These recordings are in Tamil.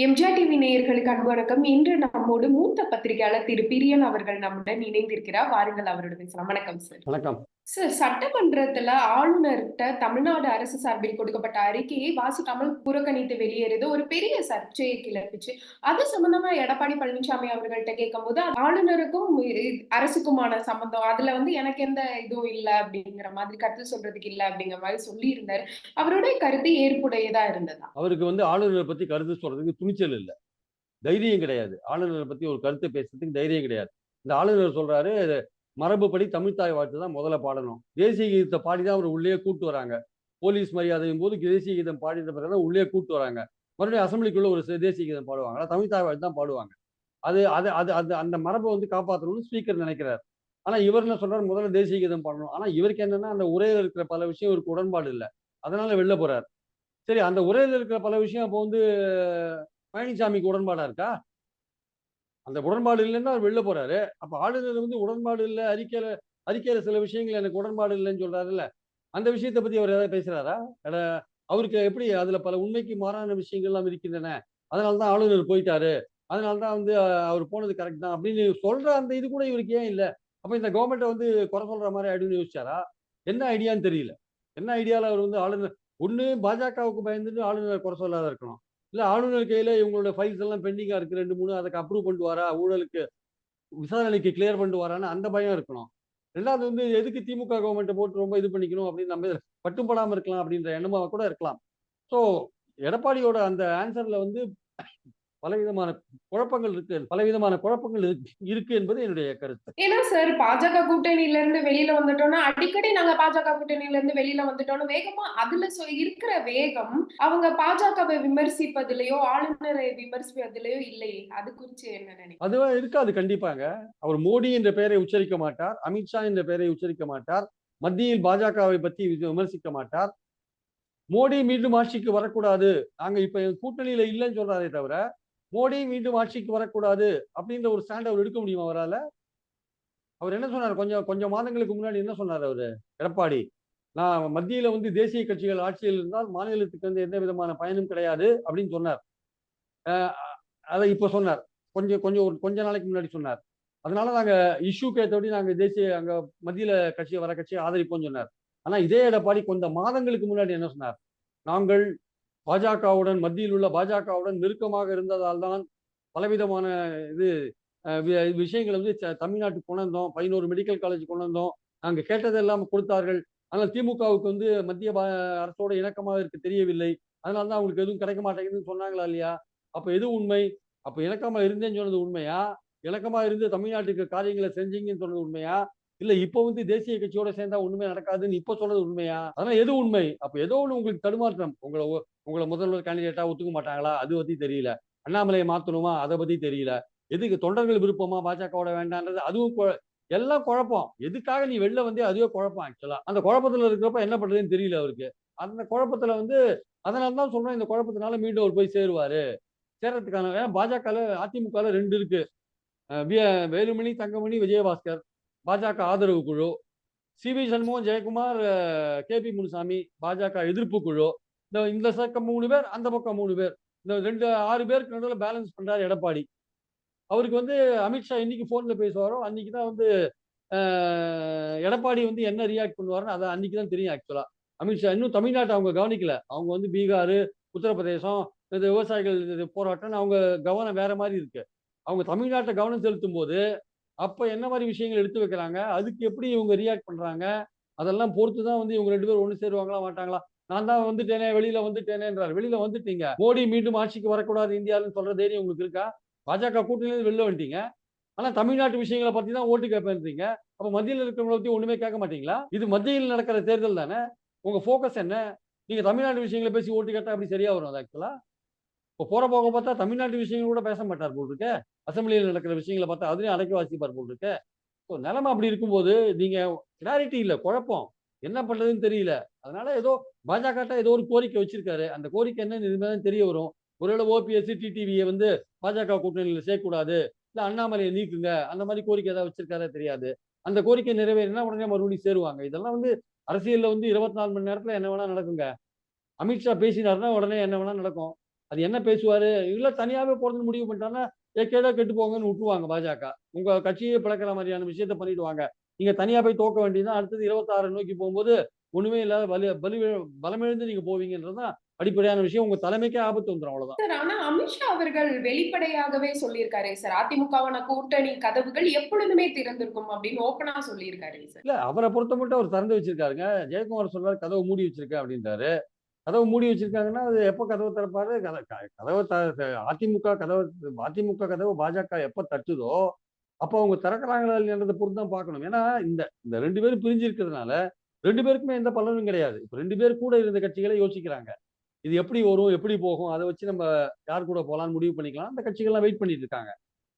எம்ஜிஆர் டிவி நேயர்களுக்கு அன்பு வணக்கம். இன்று நம்மோடு மூத்த பத்திரிகையாளர் திரு பிரியன் அவர்கள் நம்முடன் இணைந்திருக்கிறார். வாருங்கள் அவரோட பேசலாம். வணக்கம் சார். வணக்கம். சார் சட்டமன்றத்துல ஆளுநர்கிட்ட தமிழ்நாடு அரசு சார்பில் கொடுக்கப்பட்ட அறிக்கையை வாசிக்காமல் புறக்கணித்து வெளியேறது ஒரு பெரிய சர்ச்சையை கிளப்பிச்சு. அது சம்பந்தமா எடப்பாடி பழனிசாமி அவர்கள்ட்ட கேட்கும்போது ஆளுநருக்கும் அரசுக்குமான சம்பந்தம். அதுல வந்து எனக்கு எந்த இதுவும் இல்ல அப்படிங்கிற மாதிரி கருத்து சொல்றதுக்கு இல்ல அப்படிங்கிற மாதிரி சொல்லி இருந்தாரு அவருடைய கருத்து ஏற்புடையதா இருந்ததா? அவருக்கு வந்து ஆளுநரை பத்தி கருத்து சொல்றதுக்கு துணிச்சல் இல்லை. தைரியம் கிடையாது. ஆளுநரை பத்தி ஒரு கருத்தை பேசுறதுக்கு தைரியம் கிடையாது. இந்த ஆளுநர் சொல்றாரு மரபுப்படி தமிழ்த்தாய் வாழ்த்து தான் முதல்ல பாடணும். தேசிய கீதத்தை பாடி தான் அவர் உள்ளே கூட்டு வராங்க. போலீஸ் மரியாதையும் போது தேசிய கீதம் பாடின பிறகு தான் உள்ளே கூட்டு வராங்க. மறுபடியும் அசம்பிளிக்குள்ள ஒரு தேசிய கீதம் பாடுவாங்க. ஆனால் தமிழ்த்தாய் வாழ்த்து தான் பாடுவாங்க. அது அது அது அது அந்த மரபை வந்து காப்பாற்றணும்னு ஸ்பீக்கர் நினைக்கிறார். ஆனால் இவர் என்ன சொல்றாரு? முதல்ல தேசிய கீதம் பாடணும். ஆனால் இவருக்கு என்னன்னா அந்த உரையில் இருக்கிற பல விஷயம் இவருக்கு உடன்பாடு இல்லை. அதனால வெளில போறார். சரி அந்த உரையில் இருக்கிற பல விஷயம் அப்போ வந்து பழனிசாமிக்கு உடன்பாடா இருக்கா? அந்த உடன்பாடு இல்லைன்னா அவர் வெளில போறாரு. அப்ப ஆளுநர் வந்து உடன்பாடு இல்லை அறிக்கையில அறிக்கையில சில விஷயங்கள் எனக்கு உடன்பாடு இல்லைன்னு சொல்றாருல்ல. அந்த விஷயத்தை பத்தி அவர் ஏதாவது பேசுறாரா? அவருக்கு எப்படி அதுல பல உண்மைக்கு மாறான விஷயங்கள்லாம் இருக்கின்றன. அதனால தான் ஆளுநர் போயிட்டாரு. அதனால தான் வந்து அவர் போனது கரெக்ட் தான் அப்படின்னு சொல்ற அந்த இது கூட இவருக்கு ஏன் இல்லை? அப்ப இந்த கவர்மெண்ட்டை வந்து குறை சொல்ற மாதிரி ஆயிடும்னு யோசிச்சாரா? என்ன ஐடியான்னு தெரியல. என்ன ஐடியால அவர் வந்து ஆளுநர் ஒண்ணு பாஜகவுக்கு பயந்துட்டு ஆளுநர் குறை சொல்லாத இருக்கணும். இல்ல ஆளுநர் கையில இவங்களோட ஃபைல்ஸ் எல்லாம் பெண்டிங்கா இருக்கு. ரெண்டு மூணு அதுக்கு அப்ரூவ் பண்ணிட்டு வரா ஊழலுக்கு விசாரணைக்கு கிளியர் பண்ணிட்டு வரான்னு அந்த பயம் இருக்கணும். ரெண்டாவது வந்து எதுக்கு திமுக கவர்மெண்ட்டை போட்டு ரொம்ப இது பண்ணிக்கணும் அப்படின்னு நம்ம இதுல பட்டுப்படாம இருக்கலாம் அப்படின்ற எண்ணமாக கூட இருக்கலாம். ஸோ எடப்பாடியோட அந்த ஆன்சர்ல வந்து பலவிதமான குழப்பங்கள் இருக்கு. பலவிதமான குழப்பங்கள் இருக்கு- என்பது என்னுடைய கருத்து. ஏன்னா சார் பாஜக கூட்டணியில இருந்து வெளியில வந்துட்டோம்னா அடிக்கடி நாங்க பாஜக கூட்டணியில இருந்து வெளியில வந்துட்டோம்னு வேகமா அதுல இருக்கிற வேகம் அவங்க பாஜகவை விமர்சிப்பதிலேயோ ஆளுநரை விமர்சிப்பதிலேயோ இல்லையே. அது குறித்து என்ன நினைக்கிறீங்க? அதுவா இருக்காது கண்டிப்பாங்க. அவர் மோடி என்ற பெயரை உச்சரிக்க மாட்டார் அமித்ஷா என்ற பெயரை உச்சரிக்க மாட்டார் மத்தியில் பாஜகவை பத்தி விமர்சிக்க மாட்டார். மோடி மீண்டும் ஆட்சிக்கு வரக்கூடாது. நாங்க இப்ப கூட்டணியில இல்லைன்னு சொல்றாரே தவிர மோடி மீண்டும் ஆட்சிக்கு வரக்கூடாது அப்படின்ற ஒரு ஸ்டாண்ட் அவர் எடுக்க முடியுமா அவரால்? அவர் என்ன சொன்னார்? கொஞ்சம் கொஞ்சம் மாதங்களுக்கு முன்னாடி என்ன சொன்னார் அவர்? எடப்பாடி நான் மத்தியில் வந்து தேசிய கட்சிகள் ஆட்சியில் இருந்தால் மாநிலத்துக்கு வந்து எந்த விதமான பயனும் கிடையாது அப்படின்னு சொன்னார். அதை இப்போ சொன்னார். கொஞ்சம் கொஞ்சம் ஒரு கொஞ்ச நாளைக்கு முன்னாடி சொன்னார். அதனால நாங்கள் இஷ்யூக்கு ஏற்றபடி நாங்கள் தேசிய அங்கே மத்தியில் கட்சியை வர கட்சியை ஆதரிப்போம்னு சொன்னார். ஆனால் இதே எடப்பாடி கொஞ்சம் மாதங்களுக்கு முன்னாடி என்ன சொன்னார்? நாங்கள் பாஜகவுடன் மத்தியில் உள்ள பாஜகவுடன் நெருக்கமாக இருந்ததால் தான் பலவிதமான இது வி- விஷயங்களை வந்து ச- தமிழ்நாட்டுக்கு கொண்டு வந்தோம். பதினோரு மெடிக்கல் காலேஜ் கொண்டு வந்தோம். நாங்க கேட்டதெல்லாம் கொடுத்தார்கள். ஆனால் திமுகவுக்கு வந்து மத்திய பா- அரசோட இணக்கமாக இருக்க தெரியவில்லை. அதனால தான் அவங்களுக்கு எதுவும் கிடைக்க மாட்டேங்குதுன்னு சொன்னாங்களா இல்லையா? அப்போ எது உண்மை? அப்போ இணக்கமாக இருந்தேன்னு சொன்னது உண்மையா? இணக்கமாக இருந்து தமிழ்நாட்டுக்கு காரியங்களை செஞ்சீங்கன்னு சொன்னது உண்மையா? இல்ல இப்ப வந்து தேசிய கட்சியோட சேர்ந்தா ஒண்ணுமே நடக்காதுன்னு இப்ப சொல்றது உண்மையா? அதனால எது உண்மை? அப்ப ஏதோ ஒண்ணு உங்களுக்கு தடுமாற்றம். உங்களை உங்களை முதல்வர் கேண்டிடேட்டா ஒத்துக்க மாட்டாங்களா? அது பத்தி தெரியல. அண்ணாமலையை மாத்தணுமா? அதை பத்தி தெரியல. எதுக்கு தொண்டர்கள் விருப்பமா பாஜகவோட வேண்டான்றது? அதுவும் குழ- எல்லாம் குழப்பம். எதுக்காக நீ வெளில வந்தே அதுவே குழப்பம் ஆக்சுவலா அந்த குழப்பத்துல இருக்கிறப்ப என்ன பண்றதுன்னு தெரியல அவருக்கு. அந்த குழப்பத்துல வந்து அதனால தான் சொல்றேன் இந்த குழப்பத்தினால மீண்டும் அவர் போய் சேருவாரு. சேர்றதுக்கான ஏன்னா பாஜக அதிமுக ரெண்டு இருக்கு. வேலுமணி தங்கமணி விஜயபாஸ்கர். பாஜக ஆதரவு குழு C V Shanmugam Jayakumar K P Munusamy பாஜக எதிர்ப்பு குழு இந்த இந்த பக்கம் மூணு பேர் அந்த பக்கம் மூணு பேர். இந்த ரெண்டு ஆறு பேருக்கு நடுவில் பேலன்ஸ் பண்றாரு எடப்பாடி. அவருக்கு வந்து அமித்ஷா இன்னைக்கு ஃபோனில் பேசுவாரோ அன்னைக்கு தான் வந்து எடப்பாடி வந்து என்ன ரியாக்ட் பண்ணுவாருன்னு அதை அன்னைக்கு தான் தெரியும் ஆக்சுவலா அமித்ஷா இன்னும் தமிழ்நாட்டை அவங்க கவனிக்கல. அவங்க வந்து பீகார் உத்தரப்பிரதேசம் இந்த விவசாயிகள் இது போராட்டம்னு அவங்க கவனம் வேற மாதிரி இருக்கு. அவங்க தமிழ்நாட்டை கவனம் செலுத்தும் போது அப்ப என்ன மாதிரி விஷயங்கள் எடுத்து வைக்கிறாங்க? அதுக்கு எப்படி இவங்க ரியாக்ட் பண்றாங்க? அதெல்லாம் பொறுத்து தான் வந்து இவங்க ரெண்டு பேரும் ஒன்று சேருவாங்களா மாட்டாங்களா? நான் தான் வந்துட்டேனே வெளியில வந்துட்டேனேன்றார். வெளியில வந்துட்டீங்க. மோடி மீண்டும் ஆட்சிக்கு வரக்கூடாது இந்தியாவில் சொல்ற தைரியம் உங்களுக்கு இருக்கா? பாஜக கூட்டணியில வெளில வந்துட்டீங்க. ஆனா தமிழ்நாட்டு விஷயங்களை பத்தி தான் ஓட்டு கேட்பேன்றீங்க. அப்ப மத்தியில் இருக்கிறவங்களை பத்தி ஒண்ணுமே கேட்க மாட்டீங்களா? இது மத்தியில் நடக்கிற தேர்தல் தானே? உங்க ஃபோக்கஸ் என்ன? நீங்க தமிழ்நாட்டு விஷயங்களை பேசி ஓட்டு கேட்டா அப்படி சரியா வரும் அது ஆக்சுவலா இப்போ போற போக பார்த்தா தமிழ்நாட்டு விஷயங்கள் கூட பேச மாட்டார் போல் அசம்பிளியில் நடக்கிற விஷயங்களை பார்த்தா அதுலேயும் அடக்கி வாசிப்பார் போல் இருக்கு ஸோ நிலமை அப்படி இருக்கும்போது நீங்க கிளாரிட்டி இல்லை குழப்பம். என்ன பண்றதுன்னு தெரியல. அதனால ஏதோ பாஜக ஏதோ ஒரு கோரிக்கை வச்சிருக்காரு. அந்த கோரிக்கை என்னன்னு தான் தெரிய வரும். ஒருவேளை ஓபிஎஸ்சி டிடிவியை வந்து பாஜக கூட்டணியில் சேர்க்கக்கூடாது. இல்லை அண்ணாமலையை நீக்குங்க. அந்த மாதிரி கோரிக்கை ஏதாவது வச்சிருக்காரா தெரியாது. அந்த கோரிக்கை நிறைவேறினா உடனே மறுபடியும் சேருவாங்க. இதெல்லாம் வந்து அரசியலில் வந்து இருபத்தி நாலு மணி நேரத்துல என்ன வேணால் நடக்குங்க. அமித்ஷா பேசினாருன்னா உடனே என்ன வேணால் நடக்கும். அது என்ன பேசுவாரு? இல்லை தனியாகவே போறதுன்னு முடிவு பண்ணிட்டாங்கன்னா ஏக்கேடா கெட்டு போங்கன்னு விட்டுருவாங்க பாஜக. உங்க கட்சியை பிளக்கிற மாதிரியான விஷயத்த பண்ணிடுவாங்க. நீங்க தனியா போய் தோக்க வேண்டியதுதான் அடுத்தது இருபத்தாறு நோக்கி போகும்போது ஒண்ணுமே இல்லாத பலி பலி பலமிழந்து நீங்க போவீங்கன்றதுதான் அடிப்படையான விஷயம். உங்க தலைமைக்கே ஆபத்து வந்துடும் அவ்வளவுதான். சார் ஆனா அமித்ஷா அவர்கள் வெளிப்படையாகவே சொல்லியிருக்காரே சார். அதிமுகவான கூட்டணி கதவுகள் எப்பொழுதுமே திறந்திருக்கும் அப்படின்னு ஓப்பனா சொல்லியிருக்காரு சார். இல்ல அவரை பொறுத்த மட்டும் அவர் திறந்து வச்சிருக்காருங்க. ஜெயக்குமார் சொல்றாரு கதவை மூடி வச்சிருக்கேன் அப்படின்றாரு. கதவை மூடி வச்சிருக்காங்கன்னா அது எப்போ கதவை திறப்பாரு? கதை க- கதவை த- அதிமுக கதவை அதிமுக கதவை பாஜக எப்போ தட்டுதோ அப்போ அவங்க திறக்கிறாங்களா இல்லைன்றத பொறுத்து தான் பார்க்கணும். ஏன்னா இந்த இந்த ரெண்டு பேரும் பிரிஞ்சு இருக்கிறதுனால ரெண்டு பேருக்குமே எந்த பலனும் கிடையாது. இப்போ ரெண்டு பேர் கூட இருந்த கட்சிகளை யோசிக்கிறாங்க. இது எப்படி வரும் எப்படி போகும் அதை வச்சு நம்ம யார் கூட போகலாம்னு முடிவு பண்ணிக்கலாம். அந்த கட்சிகள்லாம் வெயிட் பண்ணிட்டு இருக்காங்க.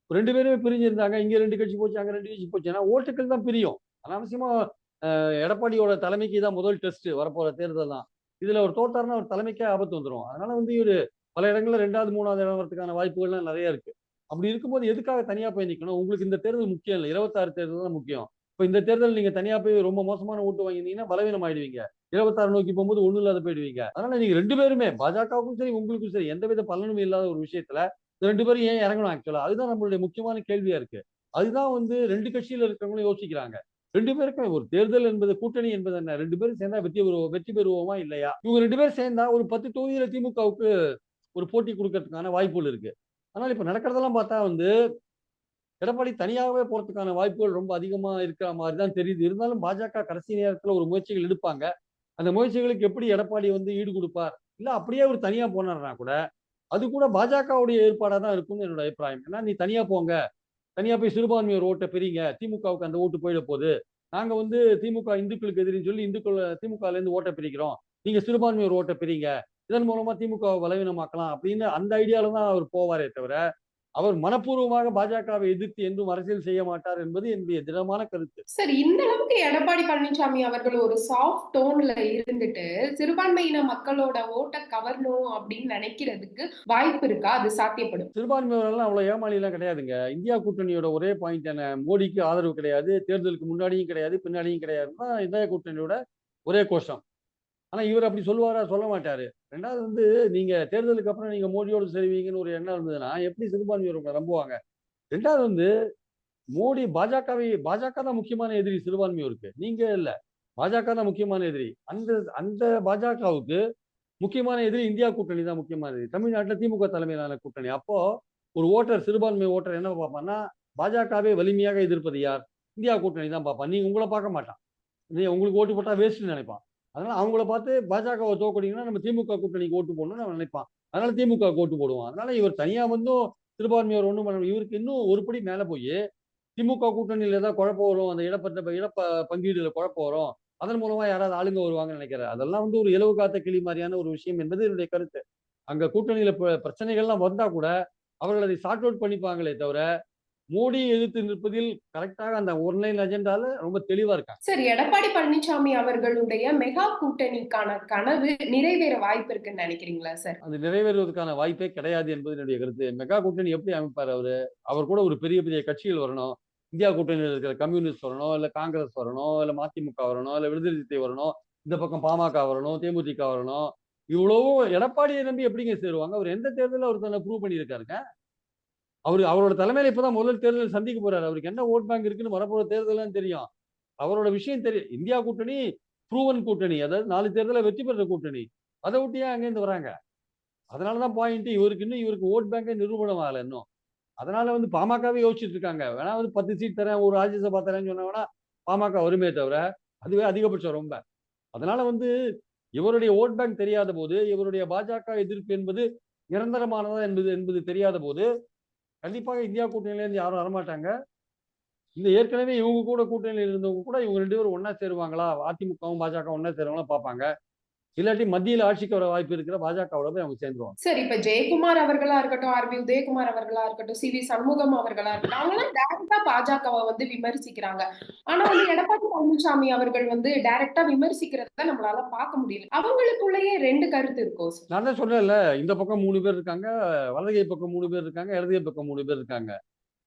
இப்போ ரெண்டு பேருமே பிரிஞ்சு இருந்தாங்க இங்க ரெண்டு கட்சி போச்சு அங்க ரெண்டு கட்சி போச்சுன்னா ஓட்டுகள் தான் பிரியும். அனாவசியமா எடப்பாடியோட தலைமைக்கு தான் முதல் டெஸ்ட் வரப்போற தேர்தல் தான். இதுல ஒரு தோத்தாருன்னா ஒரு தலைமைக்கே ஆபத்து வந்துடும் அதனால வந்து ஒரு பல இடங்கள்ல ரெண்டாவது மூணாவது இடம் வரதுக்கான வாய்ப்புகள்லாம் நிறைய இருக்கு. அப்படி இருக்கும்போது எதுக்காக தனியா போய் நிக்கணும்? உங்களுக்கு இந்த தேர்தல் முக்கியம் இல்லை. இருபத்தாறு தேர்தல் தான் முக்கியம். இப்போ இந்த தேர்தல் நீங்க தனியா போய் ரொம்ப மோசமான ஓட்டு வாங்கினீங்கன்னா பலவீனம் ஆயிடுவீங்க இருபத்தாறு நோக்கி போகும்போது ஒண்ணு இல்லாத போயிடுவீங்க. அதனால நீங்க ரெண்டு பேருமே பாஜகவுக்கும் சரி உங்களுக்கும் சரி எந்தவித பலனும் இல்லாத ஒரு விஷயத்துல ரெண்டு பேரும் ஏன் இறங்கணும் ஆக்சுவலா அதுதான் நம்மளுடைய முக்கியமான கேள்வியா இருக்கு. அதுதான் வந்து ரெண்டு கட்சியில இருக்கிறவங்களும் யோசிக்கிறாங்க. ரெண்டு பேருக்கும் ஒரு தேர்தல் என்பது கூட்டணி என்பது என்ன? ரெண்டு பேரும் சேர்ந்தா வெற்றி பெறுவோம் வெற்றி பெறுவோமா இல்லையா? இவங்க ரெண்டு பேரும் சேர்ந்தா ஒரு பத்து தொகுதியில திமுகவுக்கு ஒரு போட்டி கொடுக்கறதுக்கான வாய்ப்புகள் இருக்கு. ஆனால் இப்போ நடக்கிறதெல்லாம் பார்த்தா வந்து எடப்பாடி தனியாகவே போறதுக்கான வாய்ப்புகள் ரொம்ப அதிகமா இருக்கிற மாதிரி தான் தெரியுது. இருந்தாலும் பாஜக கடைசி நேரத்தில் ஒரு முயற்சிகள் எடுப்பாங்க. அந்த முயற்சிகளுக்கு எப்படி எடப்பாடி வந்து ஈடு கொடுப்பார்? இல்லை அப்படியே அவர் தனியாக போனார்னா கூட அது கூட பாஜகவுடைய ஏற்பாடாக தான் இருக்கும்னு என்னோட அபிப்பிராயம். ஏன்னா நீ தனியாக போங்க. தனியாக போய் சிறுபான்மையோர் ஓட்டை பெரியங்க திமுகவுக்கு அந்த ஓட்டு போயிட போகுது. நாங்கள் வந்து திமுக இந்துக்களுக்கு எதிரின்னு சொல்லி இந்துக்கள் திமுகலேருந்து ஓட்டை பிரிக்கிறோம். நீங்கள் சிறுபான்மையோர் ஓட்டை பிரிங்க. இதன் மூலமாக திமுக பலவீனமாக்கலாம் அப்படின்னு அந்த ஐடியாவில் தான் அவர் போவாரே தவிர அவர் மனப்பூர்வமாக பாஜகவை எதிர்த்து என்றும் அரசியல் செய்ய மாட்டார் என்பது என்னுடைய திடமான கருத்து. சார் இந்த அளவுக்கு எடப்பாடி பழனிசாமி அவர்கள் ஒரு சாஃப்ட் டோன்ல இருந்துட்டு சிறுபான்மையின மக்களோட ஓட்ட கவரணும் அப்படின்னு நினைக்கிறதுக்கு வாய்ப்பு இருக்கா? அது சாத்தியப்படும். சிறுபான்மையினரெல்லாம் அவ்வளவு ஏமாளி எல்லாம் கிடையாதுங்க. இந்தியா கூட்டணியோட ஒரே பாயிண்ட் என்ன? மோடிக்கு ஆதரவு கிடையாது தேர்தலுக்கு முன்னாடியும் கிடையாது பின்னாடியும் கிடையாதுன்னா இந்தியா கூட்டணியோட ஒரே கோஷம். ஆனா இவர் அப்படி சொல்லுவாரா? சொல்ல மாட்டாரு. ரெண்டாவது வந்து நீங்க தேர்தலுக்கு அப்புறம் நீங்க மோடியோடு சேருவீங்கன்னு ஒரு எண்ணம் இருந்ததுன்னா எப்படி சிறுபான்மையோர் உங்களை நம்புவாங்க? ரெண்டாவது வந்து மோடி பாஜகவை பாஜக தான் முக்கியமான எதிரி சிறுபான்மையோருக்கு. நீங்க இல்ல. பாஜக தான் முக்கியமான எதிரி. அந்த அந்த பாஜகவுக்கு முக்கியமான எதிரி இந்தியா கூட்டணி தான் முக்கியமான எதிரி. தமிழ்நாட்டில் திமுக தலைமையிலான கூட்டணி. அப்போ ஒரு ஓட்டர் சிறுபான்மை ஓட்டர் என்ன பார்ப்பான்னா பாஜகவே வலிமையாக எதிர்ப்பது யார்? இந்தியா கூட்டணி தான் பார்ப்பான். நீங்க உங்களை பார்க்க மாட்டான். நீ உங்களுக்கு ஓட்டு போட்டா வேஸ்ட்னு நினைப்பான். அதனால அவங்கள பார்த்து பாஜகவை தோக்கடிங்கன்னா நம்ம திமுக கூட்டணிக்கு ஓட்டு போடணும்னு அவன் நினைப்பான். அதனால திமுக ஓட்டு போடுவான். அதனால இவர் தனியா வந்தும் சிறுபான்மையோர் ஒன்றும் பண்ண இவருக்கு இன்னும் ஒரு படி போய் திமுக கூட்டணியில் ஏதாவது குழப்பம் வரும் அந்த இடப்பட்ட இடப்ப பங்கீடுல குழப்பம் வரும் அதன் மூலமா யாராவது ஆளுங்க வருவாங்கன்னு நினைக்கிறேன். அதெல்லாம் வந்து ஒரு இலவு காத்த கிளி மாதிரியான ஒரு விஷயம் என்பது என்னுடைய கருத்து. அங்க கூட்டணியில ப- பிரச்சனைகள்லாம் வந்தா கூட அவர்கள் அதை சார்ட் அவுட் பண்ணிப்பாங்களே தவிர மோடியை எதிர்த்து நிற்பதில் கரெக்டாக அந்த ஒன்லைன் அஜெண்டால ரொம்ப தெளிவா இருக்காங்க சார் எடப்பாடி பழனிசாமி அவர்களுடைய மெகா கூட்டணிக்கான கனவு நிறைவேற வாய்ப்பு இருக்குன்னு நினைக்கிறீங்களா சார்? அது நிறைவேறுவதற்கான வாய்ப்பே கிடையாது என்பது என்னுடைய கருத்து. மெகா கூட்டணி எப்படி அமைப்பார் அவரு? அவர் கூட ஒரு பெரிய பெரிய கட்சிகள் வரணும். இந்தியா கூட்டணியில் இருக்கிற கம்யூனிஸ்ட் வரணும் இல்ல காங்கிரஸ் வரணும் இல்ல மதிமுக வரணும் இல்ல விடுதலை வரணும் இந்த பக்கம் பாமக வரணும் தேமுதிக வரணும். இவ்வளவும் எடப்பாடியை நம்பி எப்படிங்க சேருவாங்க? அவர் எந்த தேர்தலில் அவர் தன்னை ப்ரூவ் பண்ணியிருக்காருங்க? அவரு அவரோட தலைமையில இப்பதான் முதல் தேர்தல் சந்திக்க போறாரு. அவருக்கு என்ன ஓட் பேங்க் இருக்குன்னு வரப்போற தேர்தல் தெரியும். அவரோட விஷயம் தெரியும் இந்தியா கூட்டணி ப்ரூவன் கூட்டணி அதாவது நாலு தேர்தலில் வெற்றி பெற்ற கூட்டணி. அதை விட்டு அங்கேருந்து வராங்க? அதனாலதான் பாயிண்ட் இவருக்கு இன்னும் இவருக்கு ஓட் பேங்கே நிரூபணம் ஆகல இன்னும். அதனால வந்து பாமகவே யோசிச்சுட்டு இருக்காங்க. வேணா வந்து பத்து சீட் தரேன் ஒரு ராஜ்யசபா தரேன்னு சொன்னா வேணா பாமக வருமே தவிர அதுவே அதிகபட்சம் ரொம்ப. அதனால வந்து இவருடைய ஓட் பேங்க் தெரியாத போது இவருடைய பாஜக எதிர்ப்பு என்பது நிரந்தரமானதா என்பது என்பது தெரியாத போது கண்டிப்பாக இந்தியா கூட்டணியிலேருந்து யாரும் வரமாட்டாங்க. இந்த ஏற்கனவே இவங்க கூட கூட்டணியில் இருந்தவங்க கூட இவங்க ரெண்டு பேரும் ஒன்றா சேருவாங்களா? அதிமுகவும் பாஜகவும் ஒன்றா சேருவாங்களா பார்ப்பாங்க. இல்லாட்டி மத்தியில் ஆட்சிக்கு வர வாய்ப்பு இருக்கிற பாஜகவோட போய் அவங்க சேர்ந்துருவாங்க. சார் இப்ப ஜெயக்குமார் அவர்களா இருக்கட்டும் ஆர். பி. உதயகுமார் அவர்களா இருக்கட்டும் சி. வி. சண்முகம் அவர்களா இருக்கட்டும் எல்லாம் டைரக்டா பாஜகவை வந்து விமர்சிக்கிறாங்க. ஆனா வந்து எடப்பாடி பழனிசாமி அவர்கள் வந்து டைரக்டா விமர்சிக்கிறத நம்மளால பார்க்க முடியல. அவங்களுக்குள்ளேயே ரெண்டு கருத்து இருக்கும் நான் தான் சொன்னேன்ல இந்த பக்கம் மூணு பேர் இருக்காங்க வலதுகை பக்கம் மூணு பேர் இருக்காங்க இடதுகை பக்கம் மூணு பேர் இருக்காங்க.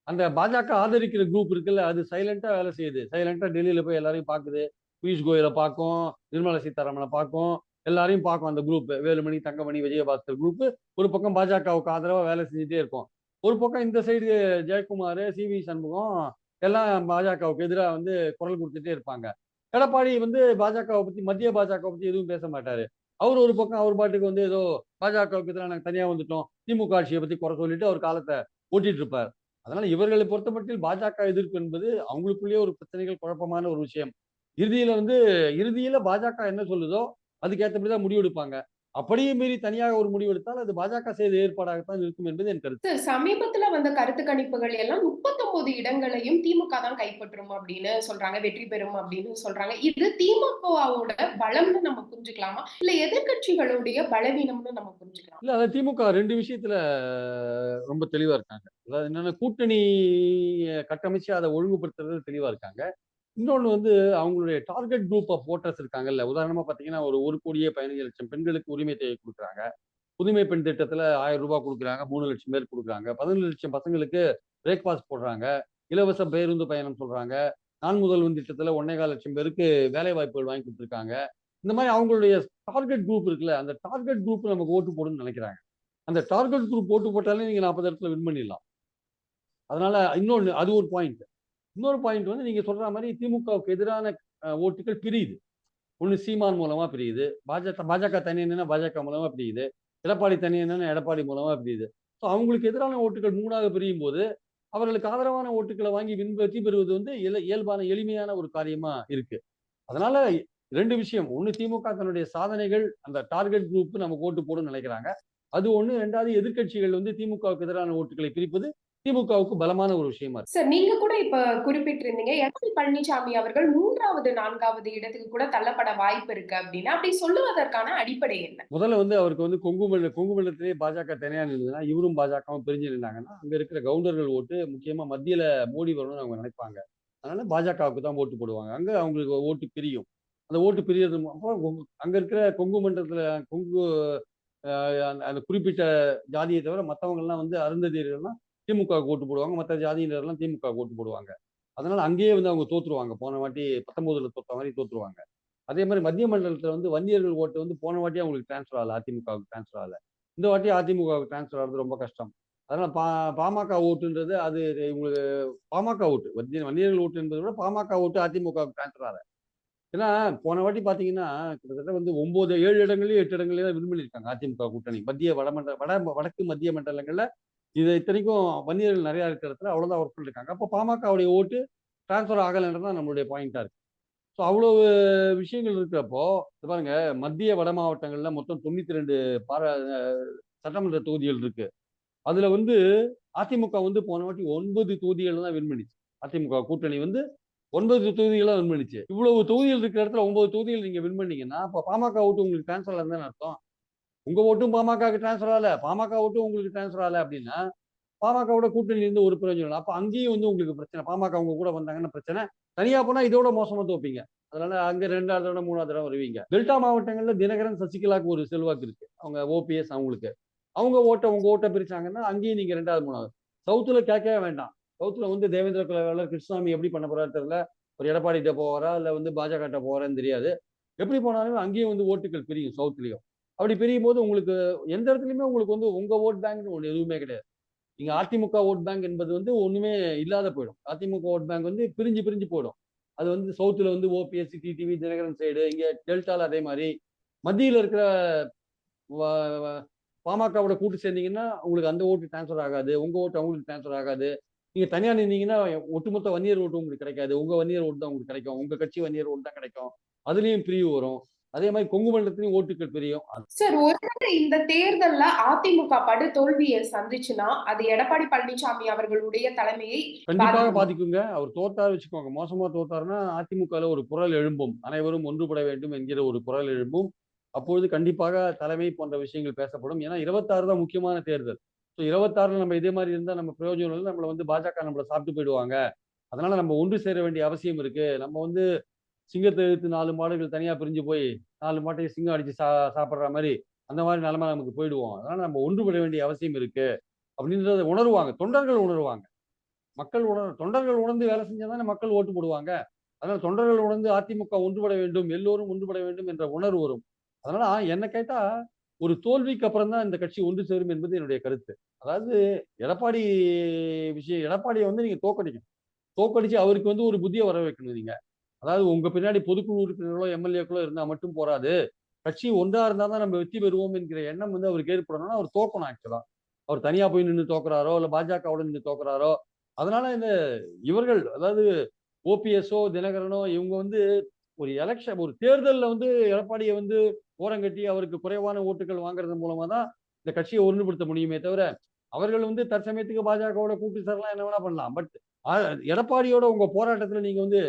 அந்த பாஜக ஆதரிக்கிற குரூப் இருக்குல்ல அது சைலண்டா வேலை செய்யுது. சைலண்டா டெல்லியில போய் எல்லாரையும் பார்க்குது. பியூஷ் கோயலை பார்க்கும் நிர்மலா சீதாராமனை பார்க்கும். எல்லாரையும் பார்க்கும் அந்த குரூப் வேலுமணி தங்கமணி விஜயபாஸ்கர் குரூப் ஒரு பக்கம் பாஜகவுக்கு ஆதரவாக வேலை செஞ்சுட்டே இருக்கும். ஒரு பக்கம் இந்த side Jayakumar C V Shanmugam எல்லாம் பாஜகவுக்கு எதிராக வந்து குரல் கொடுத்துட்டே இருப்பாங்க. எடப்பாடி வந்து பாஜகவை பத்தி மத்திய பாஜகவை பத்தி எதுவும் பேச மாட்டாரு. அவர் ஒரு பக்கம் அவர் பாட்டுக்கு வந்து ஏதோ பாஜகவுக்கு எதிராக நாங்கள் தனியாக வந்துட்டோம் திமுக ஆட்சியை பத்தி குறை சொல்லிட்டு அவர் காலத்தை ஓட்டிட்டு இருப்பார். அதனால இவர்களை பொறுத்தமட்டில் பாஜக எதிர்ப்பு என்பது அவங்களுக்குள்ளேயே ஒரு பிரச்சனைகள் குழப்பமான ஒரு விஷயம். இறுதியில வந்து இறுதியில பாஜக என்ன சொல்லுதோ அதுக்கேற்றபடி தான் முடிவெடுப்பாங்க. அப்படியே மீறி தனியாக ஒரு முடிவெடுத்தால் அது பாஜக செய்த ஏற்பாடாகத்தான் இருக்கும் என்பது என் கருத்து. சமீபத்துல வந்த கருத்து கணிப்புகள் எல்லாம் முப்பத்தொன்பது இடங்களையும் திமுக தான் கைப்பற்றும் அப்படின்னு சொல்றாங்க வெற்றி பெறும் அப்படின்னு சொல்றாங்க. இது திமுகவோட பலம்னு நம்ம புரிஞ்சுக்கலாமா? இல்ல எதிர்க்கட்சிகளுடைய பலவீனம்னு நம்ம புரிஞ்சுக்கலாமா? இல்ல அதாவது திமுக ரெண்டு விஷயத்துல ரொம்ப தெளிவா இருக்காங்க. அதாவது என்னன்னா கூட்டணி கட்டமைச்சு அதை ஒழுங்குபடுத்துறது தெளிவா இருக்காங்க. இன்னொன்று வந்து அவங்களுடைய டார்கெட் குரூப் ஆஃப் ஓட்டர்ஸ் இருக்காங்கல்ல. உதாரணமாக பார்த்தீங்கன்னா ஒரு ஒரு கோடியே பதினஞ்சு லட்சம் பெண்களுக்கு உரிமை தேவை கொடுக்குறாங்க. புதுமை பெண் திட்டத்தில் ஆயிரம் ரூபாய் கொடுக்குறாங்க மூணு லட்சம் பேர் கொடுக்குறாங்க. பதினஞ்சு லட்சம் பசங்களுக்கு பிரேக்ஃபாஸ்ட் போடுறாங்க இலவச பேருந்து பயணம் சொல்கிறாங்க நான் முதல்வன் திட்டத்துல ஒன்னேகால் லட்சம் பேருக்கு வேலை வாய்ப்புகள் வாங்கி கொடுத்துருக்காங்க. இந்த மாதிரி அவங்களுடைய டார்கெட் குரூப் இருக்குல்ல அந்த டார்கெட் குரூப் நமக்கு ஓட்டு போடுன்னு நினைக்கிறாங்க. அந்த டார்கெட் குரூப் ஓட்டு போட்டாலே நீங்கள் நாற்பது இடத்துல வின் பண்ணிடலாம். அதனால இன்னொன்று அது ஒரு பாயிண்ட் இன்னொரு பாயிண்ட் வந்து நீங்க சொல்ற மாதிரி திமுகவுக்கு எதிரான ஓட்டுகள் பிரியுது. ஒன்று சீமான் மூலமா பிரியுது. பாஜக பாஜக தனி என்னன்னா பாஜக மூலமா பிரியுது. எடப்பாடி தனி என்னன்னா எடப்பாடி மூலமா பிரியுது. ஸோ அவங்களுக்கு எதிரான ஓட்டுகள் மூணாக பிரியும் போது அவர்களுக்கு ஆதரவான ஓட்டுகளை வாங்கி வின் வெற்றி பெறுவது வந்து இயல்பான எளிமையான ஒரு காரியமா இருக்கு. அதனால ரெண்டு விஷயம். ஒன்று திமுக தன்னுடைய சாதனைகள் அந்த டார்கெட் குரூப் நமக்கு ஓட்டு போடும் நினைக்கிறாங்க. அது ஒன்று ரெண்டாவது எதிர்கட்சிகள் வந்து திமுகவுக்கு எதிரான ஓட்டுகளை பிரிப்பது திமுகவுக்கு பலமான ஒரு விஷயமா இருக்கு. சார் நீங்க கூட இப்ப குறிப்பிட்டிருந்தீங்க எடப்பாடி பழனிசாமி அவர்கள் மூன்றாவது நான்காவது இடத்துக்கு கூட தள்ளப்பட வாய்ப்பு இருக்கு அப்படின்னு அப்படி சொல்லுவதற்கான அடிப்படை என்ன? முதல்ல வந்து அவருக்கு வந்து கொங்கு மண்டல கொங்கு மண்டலத்திலேயே பாஜக தனியா நின்றதுன்னா இவரும் பாஜகவும் பிரிஞ்சு நின்றாங்கன்னா அங்க இருக்கிற கவுண்டர்கள் ஓட்டு முக்கியமா மத்தியில மோடி வரணும்னு அவங்க நினைப்பாங்க. அதனால பாஜகவுக்கு தான் ஓட்டு போடுவாங்க. அங்க அவங்களுக்கு ஓட்டு பிரியும். அந்த ஓட்டு பிரியறது அங்க இருக்கிற கொங்கு மண்டலத்துல கொங்கு அந்த குறிப்பிட்ட ஜாதியை தவிர மற்றவங்கெல்லாம் வந்து அருந்ததியர்கள்லாம் திமுக ஓட்டு போடுவாங்க. மற்ற ஜாதியினரெல்லாம் திமுக ஓட்டு போடுவாங்க. அதனால அங்கேயே வந்து அவங்க தோத்துருவாங்க. போன வாட்டி பத்தொன்பதுல தோத்த மாதிரி தோத்துருவாங்க. அதே மாதிரி மத்திய மண்டலத்தில் வந்து வன்னியர்கள் ஓட்டு வந்து போன வாட்டி அவங்களுக்கு டிரான்ஸ்ஃபர் ஆகல. அதிமுகவுக்கு டிரான்ஸ்ஃபர் ஆகல. இந்த வாட்டி அதிமுகவுக்கு டிரான்ஸ்ஃபர் ஆகிறது ரொம்ப கஷ்டம். அதனால பா பாமக ஓட்டுன்றது அது இவங்களுக்கு பாமக ஓட்டு. வன்னிய வன்னியர்கள் ஓட்டு என்பதை விட பாமக ஓட்டு அதிமுகவுக்கு டிரான்ஸ்ஃபர் ஆகல. ஏன்னா போன வாட்டி பார்த்தீங்கன்னா கிட்டத்தட்ட வந்து ஒன்பது ஏழு இடங்களையும் எட்டு இடங்களையும் தான் வின் பண்ணியிருக்காங்க அதிமுக கூட்டணி. மத்திய வடமண்டல வட வடக்கு மத்திய மண்டலங்களில் இது இத்தனைக்கும் வன்னியர்கள் நிறையா இருக்கிற இடத்துல அவ்வளோதான் ஒர்க் பண்ணியிருக்காங்க அப்போ பாமகவுடைய ஓட்டு டிரான்ஸ்ஃபர் ஆகலைன்றது தான் நம்மளுடைய பாயிண்டாக இருக்குது ஸோ அவ்வளோ விஷயங்கள் இருக்கிறப்போ பாருங்க மத்திய வட மாவட்டங்களில் மொத்தம் தொண்ணூற்றி ரெண்டு பாரா சட்டமன்ற தொகுதிகள் இருக்கு. அதுல வந்து அதிமுக வந்து போன வாட்டி ஒன்பது தொகுதிகள் தான் வின் பண்ணிச்சு. அதிமுக கூட்டணி வந்து ஒன்பது தொகுதிகளாக வின் பண்ணிச்சு. இவ்வளவு தொகுதிகள் இருக்கிற இடத்துல ஒன்பது தொகுதிகள் நீங்க வின் பண்ணீங்கன்னா அப்போ பாமக ஓட்டு உங்களுக்கு கேன்சல் ஆகுதுன்னு அர்த்தம்? உங்க ஓட்டும் பாமகவுக்கு டிரான்ஸ்ஃபர் ஆகல. பாமக ஓட்டும் உங்களுக்கு டிரான்ஸ்ஃபர் ஆகல அப்படின்னா பாமகவோட கூட்டணி இருந்து ஒரு பிரயோஜனம் இல்லை. அப்போ அங்கேயும் வந்து உங்களுக்கு பிரச்சனை. பாமக அவங்க கூட வந்தாங்கன்னு பிரச்சனை. தனியா போனா இதோட மோசமா தோப்பீங்க. அதனால அங்க ரெண்டாவது தடவை மூணாவது தடவை வருவீங்க. டெல்டா மாவட்டங்கள்ல தினகரன் சசிகலாக்கு ஒரு செல்வாக்கு இருக்கு. அவங்க ஓபிஎஸ் அவங்களுக்கு. அவங்க ஓட்ட உங்க ஓட்ட பிரிச்சாங்கன்னா அங்கேயும் நீங்க ரெண்டாவது மூணாவது. சவுத்துல கேட்கவே வேண்டாம். சவுத்துல வந்து தேவேந்திர குலவேலர் கிருஷ்ணாமி எப்படி பண்ண போறாரு தெரியல. ஒரு எடப்பாடிகிட்ட போவாரா? இல்ல வந்து பாஜக போறான்னு தெரியாது. எப்படி போனாலும் அங்கேயும் வந்து ஓட்டுகள் பிரியும் சவுத்துலயும். அப்படி பிரியும் போது உங்களுக்கு எந்த இடத்துலையுமே உங்களுக்கு வந்து உங்க ஓட் பேங்க்னு ஒன்று எதுவுமே கிடையாது. நீங்க அதிமுக ஓட் பேங்க் என்பது வந்து ஒண்ணுமே இல்லாத போயிடும். அதிமுக ஓட் பேங்க் வந்து பிரிஞ்சு பிரிஞ்சு போயிடும். அது வந்து சவுத்துல வந்து ஓபிஎஸ்சி டிடிவி தினகரன் சைடு இங்க டெல்டால அதே மாதிரி. மத்தியில் இருக்கிற பாமகவோட கூட்டு சேர்ந்தீங்கன்னா உங்களுக்கு அந்த ஓட்டு டிரான்ஸ்ஃபர் ஆகாது. உங்க ஓட்டு அவங்களுக்கு டிரான்ஸ்ஃபர் ஆகாது. நீங்க தனியா நின்னீங்கன்னா ஒட்டுமொத்த வன்னியர் ஓட்டு உங்களுக்கு கிடைக்காது. உங்க வன்னியர் ஓட்டு தான் உங்களுக்கு கிடைக்கும். உங்க கட்சி வன்னியர் ஓட்டு தான் கிடைக்கும். அதுலயும் பிரிவு வரும். அதே மாதிரி கொங்கு மண்டலத்திலையும் ஓட்டுகள் பிரியும். சார் ஒருவேளை இந்த தேர்தல்ல அதிமுக படு தோல்வியை சந்திச்சுன்னா அது எடப்பாடி பழனிசாமி அவர்களுடைய தலைமையை கண்டிப்பாக பாதிக்குங்க. அவர் தோத்தார் வச்சுக்கோங்க. மோசமா தோத்தாருன்னா அதிமுகல ஒரு குரல் எழும்பும். அனைவரும் ஒன்றுபட வேண்டும் என்கிற ஒரு குரல் எழும்பும். அப்பொழுது கண்டிப்பாக தலைமை போன்ற விஷயங்கள் பேசப்படும். ஏன்னா இருபத்தாறு தான் முக்கியமான தேர்தல். ஸோ இருபத்தாறுல நம்ம இதே மாதிரி இருந்தால் நம்ம பிரயோஜனம் இல்லை. நம்மளை வந்து பாஜக நம்மளை சாப்பிட்டு போயிடுவாங்க. அதனால நம்ம ஒன்று சேர வேண்டிய அவசியம் இருக்கு. நம்ம வந்து சிங்கத்தை எடுத்து நாலு மாடுகள் தனியாக பிரிஞ்சு போய் நாலு மாட்டையும் சிங்கம் அடித்து சா சாப்பிட்ற மாதிரி அந்த மாதிரி நிலமை நமக்கு போயிடுவோம். அதனால் நம்ம ஒன்றுபட வேண்டிய அவசியம் இருக்குது அப்படின்றத உணர்வாங்க. தொண்டர்கள் உணர்வாங்க. மக்கள் உணர் தொண்டர்கள் உணர்ந்து வேலை செஞ்சால் தானே மக்கள் ஓட்டு போடுவாங்க. அதனால் தொண்டர்கள் உணர்ந்து அதிமுக ஒன்றுபட வேண்டும் எல்லோரும் ஒன்றுபட வேண்டும் என்ற உணர்வு வரும். அதனால் என்ன கேட்டால் ஒரு தோல்விக்கு அப்புறம் தான் இந்த கட்சி ஒன்று சேரும் என்பது என்னுடைய கருத்து. அதாவது எடப்பாடி விஷயம் எடப்பாடியை வந்து நீங்கள் தோக்கடிக்கணும். தோக்கடிச்சு அவருக்கு வந்து ஒரு புதிய வர வைக்கணும் நீங்கள் அதாவது உங்க பின்னாடி பொதுக்குழு உறுப்பினர்களோ எம்எல்ஏக்களோ இருந்தால் மட்டும் போராது கட்சி ஒன்றா இருந்தா தான் நம்ம வெற்றி பெறுவோம் என்கிற எண்ணம் வந்து அவருக்கு ஏற்படணும்னா அவர் தோக்கணும் ஆக்சுவலா அவர் தனியா போய் நின்று தோக்குறாரோ இல்ல பாஜகவோட நின்று தோக்குறாரோ அதனால இந்த இவர்கள் அதாவது ஓபிஎஸ்ஓ தினகரனோ இவங்க வந்து ஒரு எலெக்ஷன் ஒரு தேர்தலில் வந்து எடப்பாடியை வந்து ஓரங்கட்டி அவருக்கு குறைவான ஓட்டுகள் வாங்குறது மூலமா தான் இந்த கட்சியை ஒன்றுபடுத்த முடியுமே தவிர அவர்கள் வந்து தற்சமயத்துக்கு பாஜகவோட கூட்டு சேரலாம் என்ன வேணா பண்ணலாம். பட் எடப்பாடியோட உங்க போராட்டத்துல நீங்க வந்து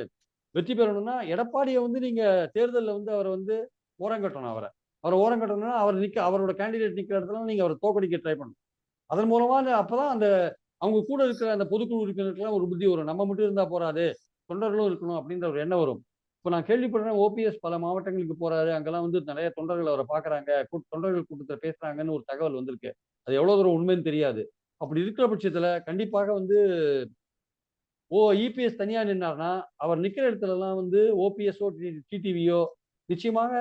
வெற்றி பெறணும்னா எடப்பாடியை வந்து நீங்க தேர்தலில் வந்து அவரை வந்து ஓரங்கட்டணும் அவரை. அவரை ஓரங்கட்டணும்னா அவர் நிக்க அவரோட கேண்டிடேட் நிற்கிற இடத்துல நீங்க அவரை தோக்கடிக்க ட்ரை பண்ணணும். அதன் மூலமா அந்த அப்பதான் அந்த அவங்க கூட இருக்கிற அந்த பொதுக்குழு உறுப்பினருக்கெல்லாம் ஒரு புத்தி வரும். நம்ம மட்டும் இருந்தா போறாது தொண்டர்களும் இருக்கணும் அப்படின்ற ஒரு எண்ணம் வரும். இப்போ நான் கேள்விப்படுறேன் ஓபிஎஸ் பல மாவட்டங்களுக்கு போறாரு. அங்கெல்லாம் வந்து நிறைய தொண்டர்கள் அவரை பாக்குறாங்க தொண்டர்கள் கூட்டத்தில் பேசுறாங்கன்னு ஒரு தகவல் வந்திருக்கு. அது எவ்வளவு தூரம் உண்மைன்னு தெரியாது. அப்படி இருக்கிற பட்சத்துல கண்டிப்பாக வந்து ஓ இபிஎஸ் தனியா நின்னார்னா அவர் நிக்கிற இடத்துல எல்லாம் வந்து ஓபிஎஸ்ஓ டிடிவியோ நிச்சயமாக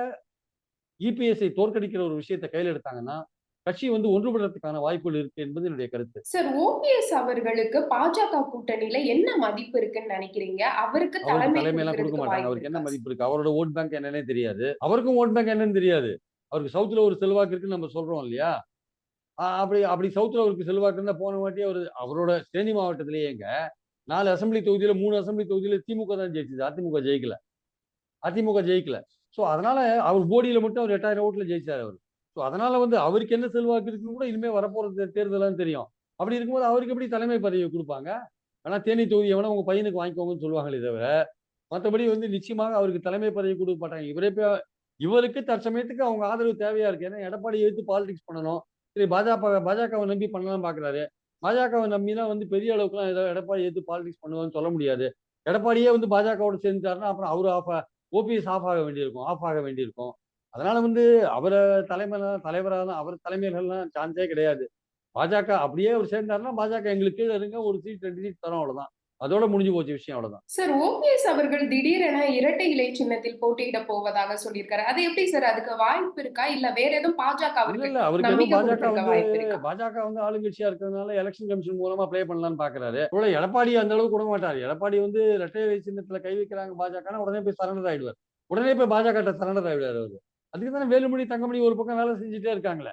இபிஎஸ்ஐ தோற்கடிக்கிற ஒரு விஷயத்தை கையில் எடுத்தாங்கன்னா கட்சி வந்து ஒன்றுபடுறதுக்கான வாய்ப்புகள் இருக்கு என்பது என்னுடைய கருத்து. சார் ஓபிஎஸ் அவர்களுக்கு பாஜக கூட்டணியில என்ன மதிப்பு இருக்குன்னு நினைக்கிறீங்க? அவருக்கு அவருக்கு தலைமை தலைமையெல்லாம் கொடுக்க மாட்டாங்க. அவருக்கு என்ன? மதிப்பு இருக்கு? அவரோட ஓட் பேங்க் என்னன்னே தெரியாது. அவருக்கும் ஓட் பேங்க் என்னன்னு தெரியாது. அவருக்கு சவுத்துல ஒரு செல்வாக்கு இருக்குன்னு நம்ம சொல்றோம் இல்லையா? அப்படி அப்படி சவுத்துல அவருக்கு செல்வாக்கு இருந்தா போன வாட்டி அவர் அவரோட தேனி மாவட்டத்திலேயேங்க நாலு அசெம்பிளி தொகுதியில் மூணு அசெம்பிளி தொகுதியில் திமுக தான் ஜெயிச்சது. அதிமுக ஜெயிக்கல. அதிமுக ஜெயிக்கல. ஸோ அதனால அவர் போடியில் மட்டும் அவர் எட்டாயிரம் ஓட்டில் ஜெயிச்சார் அவர். ஸோ அதனால வந்து அவருக்கு என்ன செல்வாக்கு இருக்குன்னு கூட இனிமேல் வரப்போற தேர்தலான்னு தெரியும். அப்படி இருக்கும்போது அவருக்கு எப்படி தலைமை பதவி கொடுப்பாங்க? ஆனால் தேனி தொகுதி எவனா உங்கள் பையனுக்கு வாங்கிக்கோங்கன்னு சொல்லுவாங்களே தவிர மற்றபடி வந்து நிச்சயமாக அவருக்கு தலைமை பதவி கொடுக்க மாட்டாங்க. இவரே இப்போ இவருக்கு தற்சமயத்துக்கு அவங்க ஆதரவு தேவையா இருக்கு. ஏன்னா எடப்பாடி எடுத்து பாலிடிக்ஸ் பண்ணணும். சரி பாஜக பாஜகவை நம்பி பண்ணலாம் பாக்குறாரு. பாஜகவை நம்பினா வந்து பெரிய அளவுக்குலாம் ஏதோ எடப்பாடி எது பாலிடிக்ஸ் பண்ணுவான்னு சொல்ல முடியாது. எடப்பாடியே வந்து பாஜகவோட சேர்ந்துட்டாருன்னா அப்புறம் அவர் ஆஃப் ஓபிஎஸ் ஆஃப் ஆக வேண்டியிருக்கும் ஆஃப் ஆக வேண்டியிருக்கும். அதனால வந்து அவரை தலைமையில தலைவராக அவர் தலைமையிலாம் சான்ஸே கிடையாது. பாஜக அப்படியே அவர் சேர்ந்தாருன்னா பாஜக எங்களுக்கு கீழே இருங்க ஒரு சீட் ரெண்டு சீட் தரோம் அவ்வளோதான் அதோட முடிஞ்சு போச்சு விஷயம் அவ்வளவுதான். சார் ஓபிஎஸ் அவர்கள் திடீரென இரட்டை இலை சின்னத்தில் போட்டியிட போவதாக சொல்லியிருக்காரு. அது எப்படி சார்? அதுக்கு வாய்ப்பு இருக்கா? இல்ல வேற எதுவும் பாஜக இல்ல அவருக்கு பாஜக வந்து? பாஜக வந்து ஆளுங்கட்சியா இருக்கிறதுனால எலெக்ஷன் கமிஷன் மூலமா ப்ளே பண்ணலாம்னு பாக்குறாரு. இவ்வளவு எடப்பாடி அந்த அளவுக்கு விட மாட்டாரு. எடப்பாடி வந்து இரட்டை இலை சின்னத்துல கை வைக்கிறாங்க பாஜக உடனே போய் சரண்டர் ஆயிடுவார். உடனே போய் பாஜக சரண்டர் ஆயிடுவார் அவரு. அதுக்கு தானே வேலுமணி தங்கமணி ஒரு பக்கம் வேலை செஞ்சுட்டே இருக்காங்களே.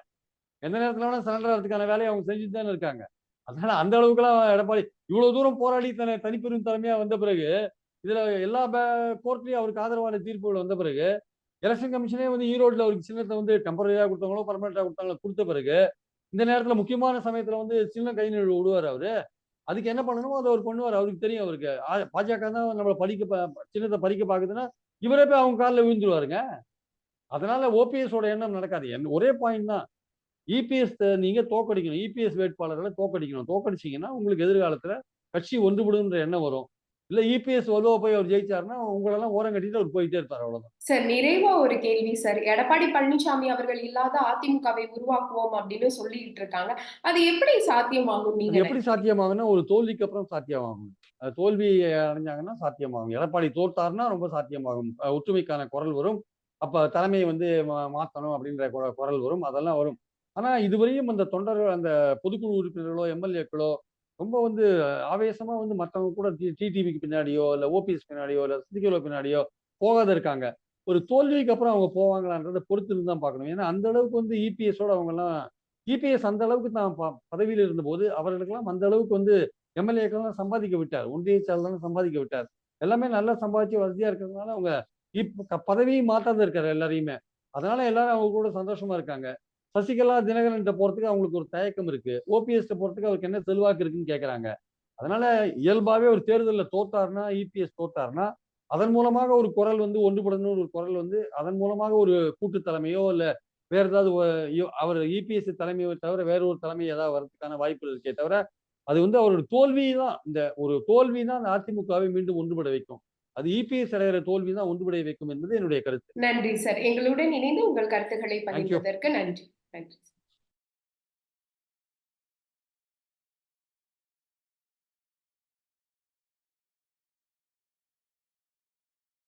எந்த நேரத்துல வேணா சரண்டர் ஆகிறதுக்கான வேலையை அவங்க செஞ்சுட்டு தானே இருக்காங்க. அதனால அந்த அளவுக்குலாம் எடப்பாடி இவ்வளவு தூரம் போராடி தன்னை தனிப்பெரும் தலைமையா வந்த பிறகு இதுல எல்லா கோர்ட்லயும் அவருக்கு ஆதரவான தீர்ப்புகள் வந்த பிறகு எலெக்ஷன் கமிஷனே வந்து ஈரோட்ல அவருக்கு சின்னத்தை வந்து டெம்பரரியா கொடுத்தாங்களோ பர்மனண்டா கொடுத்தாங்களோ கொடுத்த பிறகு இந்த நேரத்துல முக்கியமான சமயத்துல வந்து சின்ன கை நழுவு விடுவார் அவரு. அதுக்கு என்ன பண்ணணுமோ அதை அவர் பண்ணுவார். அவருக்கு தெரியும் அவருக்கு. பாஜக தான் நம்மளை படிக்க பா- சின்னத்தை படிக்க பாக்குதுன்னா இவரே போய் அவங்க காலில் விழுந்துருவாருங்க. அதனால ஓபிஎஸ் ஓட எண்ணம் நடக்காது. என் ஒரே பாயிண்ட் தான். இபிஎஸ் நீங்க தோக்கடிக்கணும் இபிஎஸ் வேட்பாளர்களை தோக்கடிக்கணும் தோக்கடிச்சீங்கன்னா உங்களுக்கு எதிர்காலத்துல கட்சி ஒன்றுபடுன்ற எண்ணம் வரும். இல்ல இபிஎஸ் வலுவா போய் அவர் ஜெயிச்சாருன்னா உங்களெல்லாம் ஓரம் கட்டிட்டு அவர் போயிட்டே இருப்பார் அவ்வளவுதான். சார் நிறைவா ஒரு கேள்வி சார். எடப்பாடி பழனிசாமி அவர்கள் இல்லாத அதிமுகவை உருவாக்குவோம் அப்படின்னு சொல்லிட்டு இருக்காங்க. அது எப்படி சாத்தியமாகும் நீங்க எப்படி சாத்தியமாகும்னா ஒரு தோல்விக்கு அப்புறம் சாத்தியமாகும். தோல்வி அடைஞ்சாங்கன்னா சாத்தியமாகும். எடப்பாடி தோற்றாருன்னா ரொம்ப சாத்தியமாகும். ஒற்றுமைக்கான குரல் வரும். அப்ப தலைமையை வந்து மாத்தணும் அப்படின்ற குர- குரல் வரும். அதெல்லாம் வரும். ஆனா இதுவரையும் அந்த தொண்டர்கள் அந்த பொதுக்குழு உறுப்பினர்களோ எம்எல்ஏக்களோ ரொம்ப வந்து ஆவேசமா வந்து மற்றவங்க கூட டிடிவிக்கு பின்னாடியோ இல்ல ஓபிஎஸ் பின்னாடியோ இல்ல சித்திகளோ பின்னாடியோ போகாத இருக்காங்க. ஒரு தோல்விக்கு அப்புறம் அவங்க போவாங்களான்றதை பொறுத்து இருந்து தான் பார்க்கணும். ஏன்னா அந்த அளவுக்கு வந்து இபிஎஸோட அவங்க எல்லாம் இபிஎஸ் அந்த அளவுக்கு தான் பதவியில் இருந்தபோது அவர்களுக்கெல்லாம் அந்த அளவுக்கு வந்து எம்எல்ஏக்கெல்லாம் சம்பாதிக்க விட்டார். ஒன்றிய செயலாளர் சம்பாதிக்க விட்டார். எல்லாமே நல்லா சம்பாதிச்சு வசதியா இருக்கிறதுனால அவங்க இப்ப பதவியும் பதவியை மாத்தாத இருக்காரு எல்லாரையுமே. அதனால எல்லாரும் அவங்க கூட சந்தோஷமா இருக்காங்க. சசிகலா தினகரன் போறதுக்கு அவங்களுக்கு ஒரு தயக்கம் இருக்கு. ஓபிஎஸ் போறதுக்கு அவருக்கு என்ன செல்வாக்கு இருக்குன்னு கேக்குறாங்க. அதனால இயல்பாவே ஒரு தேர்தலில் தோத்தாருன்னா இபிஎஸ் தோத்தாருன்னா அதன் மூலமாக ஒரு குரல் வந்து ஒன்றுபடணும் ஒரு குரல் வந்து அதன் மூலமாக ஒரு கூட்டு தலைமையோ இல்ல வேற ஏதாவது அவர் இபிஎஸ் தலைமையை தவிர வேற ஒரு தலைமை ஏதாவது வரதுக்கான வாய்ப்புகள் இருக்கே தவிர அது வந்து அவரோட தோல்வி தான் இந்த ஒரு தோல்வி தான் அந்த அதிமுகவை மீண்டும் ஒன்றுபட வைக்கும். அது இபிஎஸ் அடைகிற தோல்வி தான் ஒன்றுபட வைக்கும் என்பது என்னுடைய கருத்து. நன்றி சார். எங்களுடன் இணைந்து உங்கள் கருத்துக்களை பகிர்ந்ததற்கு நன்றி. நன்றி